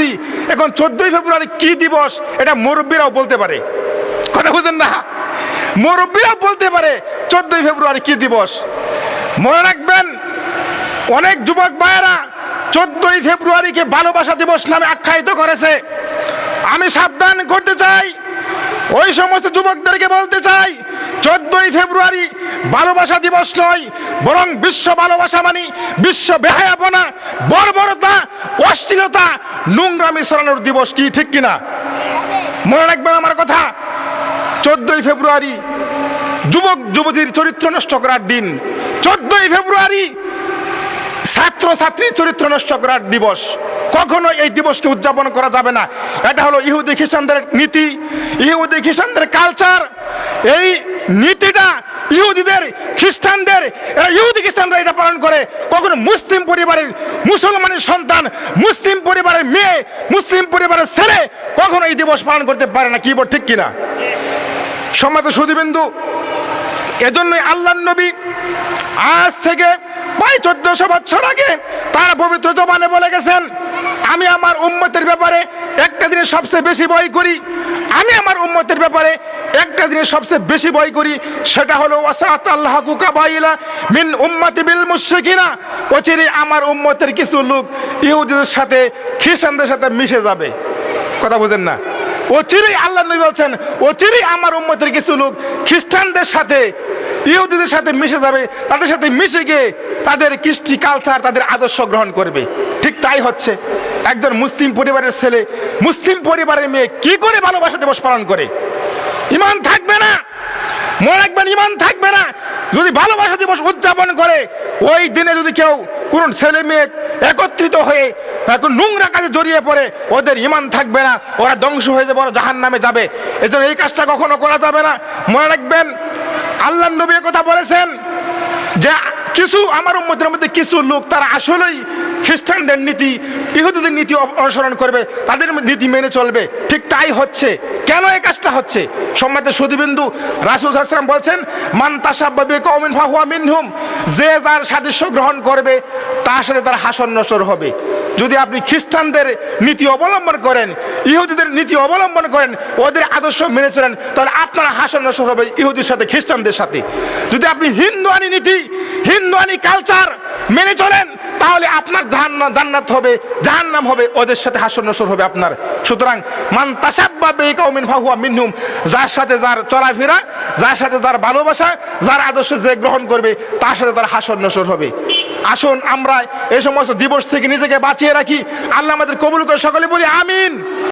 দিছি এখন চোদ্দই ফেব্রুয়ারি কি দিবস এটা মুরব্বীরাও বলতে পারে। কথা বুঝেন না? মুরব্বীরাও বলতে পারে চোদ্দই ফেব্রুয়ারি কি দিবস। মনে রাখবেন, অনেক যুবক ভাইয়েরা চোদ্দই ফেব্রুয়ারিকে ভালোবাসা দিবস নামে আখ্যায়িত করেছে। আমি সাবধান করতে চাই, ওই সমস্ত যুবকদেরকে বলতে চাই, চোদ্দই ফেব্রুয়ারি ভালোবাসা দিবস নয়, বরং বিশ্ব ভালোবাসা মানি, বিশ্ব বেহায়াপনা, বর্বরতা, অশ্লীলতা নোংরামি সরানোর দিবস কি, ঠিক কিনা? মনে রাখবেন আমার কথা? চোদ্দই ফেব্রুয়ারি যুবক যুবতীর চরিত্র নষ্ট করার দিন। চোদ্দই ফেব্রুয়ারি ছাত্র ছাত্রীর চরিত্র নষ্ট করার দিবস। কখনো এই দিবসকে উদযাপন করা যাবে না। এটা হলো ইহুদি খ্রিস্টানদের নীতি। ইহুদি খ্রিস্টানদের কালচার এই নীতিটা ইহুদিদের, খ্রিস্টানদের, এরা ইহুদি খ্রিস্টানরা এটা পালন করে। কখনো মুসলিম পরিবারের মুসলমানের সন্তান, মুসলিম পরিবারের মেয়ে, মুসলিম পরিবারের ছেলে কখনো এই দিবস পালন করতে পারে না, কি ঠিক কিনা? সম্মানিত সুদীবিন্দু এজন্যই আল্লাহ নবী আজ থেকে প্রায় চোদ্দশো বছর আগে তার পবিত্র জবানে বলে গেছেন, আমি আমার উম্মতের ব্যাপারে একটা দিনে সবচেয়ে বেশি ভয় করি। আমি আমার উম্মতের ব্যাপারে একটা জিনিস সবচেয়ে বেশি ভয় করি, সেটা হলো ওয়াসাত আল্লাহ কুকাবাইলা মিন উম্মতি বিল মুশরিকিনা। অচিরে আমার উম্মতের কিছু লোক ইহুদিদের সাথে, খ্রিস্টানদের সাথে মিশে যাবে। কথা বুঝেন না? অচিরেই আল্লাহ নবী বলছেন, অচিরেই আমার উম্মতের কিছু লোক খ্রিস্টানদের সাথে, ইহুদিদের সাথে মিশে যাবে। তাদের সাথে মিশে গিয়ে তাদের কৃষ্টি কালচার তাদের আদর্শ গ্রহণ করবে। ঠিক তাই হচ্ছে। একজন মুসলিম পরিবারের ছেলে, মুসলিম পরিবারের মেয়ে কি করে ভালোবাসা দিবস পালন করে? ইমান থাকবে না। মনে রাখবেন, ইমান থাকবে না। যদি ভালোবাসা দিবস উদযাপন করে, ওই দিনে যদি কেউ কোন ছেলে মেয়ে একত্রিত হয়ে এখন নোংরা কাজে জড়িয়ে পড়ে, ওদের ইমান থাকবে না। ওরা ধ্বংস হয়ে যাবে, ওরা জাহান নামে যাবে। এজন্য এই কাজটা কখনো করা যাবে না। মনে রাখবেন, আল্লাহ নবী কথা বলেছেন যে, কিছু আমার উম্মতের মধ্যে কিছু লোক, তারা আসলেই খ্রিস্টানদের নীতি, ইহুদিদের নীতি অনুসরণ করবে, তাদের নীতি মেনে চলবে। ঠিক তাই হচ্ছে। কেন এই কাজটা হচ্ছে? সম্মানিত সুদীবিন্দু রাসুল হাসলাম বলছেন, মান মিনহুম যে যার সাদৃশ্য গ্রহণ করবে, তার সাথে তার হাসন নসর হবে। যদি আপনি খ্রিস্টানদের নীতি অবলম্বন করেন, ইহুদিদের নীতি অবলম্বন করেন, ওদের আদর্শ মেনে চলেন, তাহলে আপনার হাসন নসর হবে ইহুদির সাথে, খ্রিস্টানদের সাথে। যদি আপনি হিন্দু আনি নীতি হিন্দু আনি কালচার মেনে চলেন, তাহলে আপনার জান্নাত হবে, জাহান্নাম হবে, ওদের সাথে হাসন নসর হবে আপনার। সুতরাং, মান তাসাব্বা বে ফাহুয়া মিনহুম, যার সাথে যার চলাফেরা, যার সাথে যার ভালোবাসা, যার আদর্শ যে গ্রহণ করবে, তার সাথে তার হাসন নসর হবে। আসুন আমরা এই সমস্ত দিবস থেকে নিজেকে বাঁচিয়ে রাখি। আল্লাহ আমাদের কবুল করে সকলে বলি, আমিন।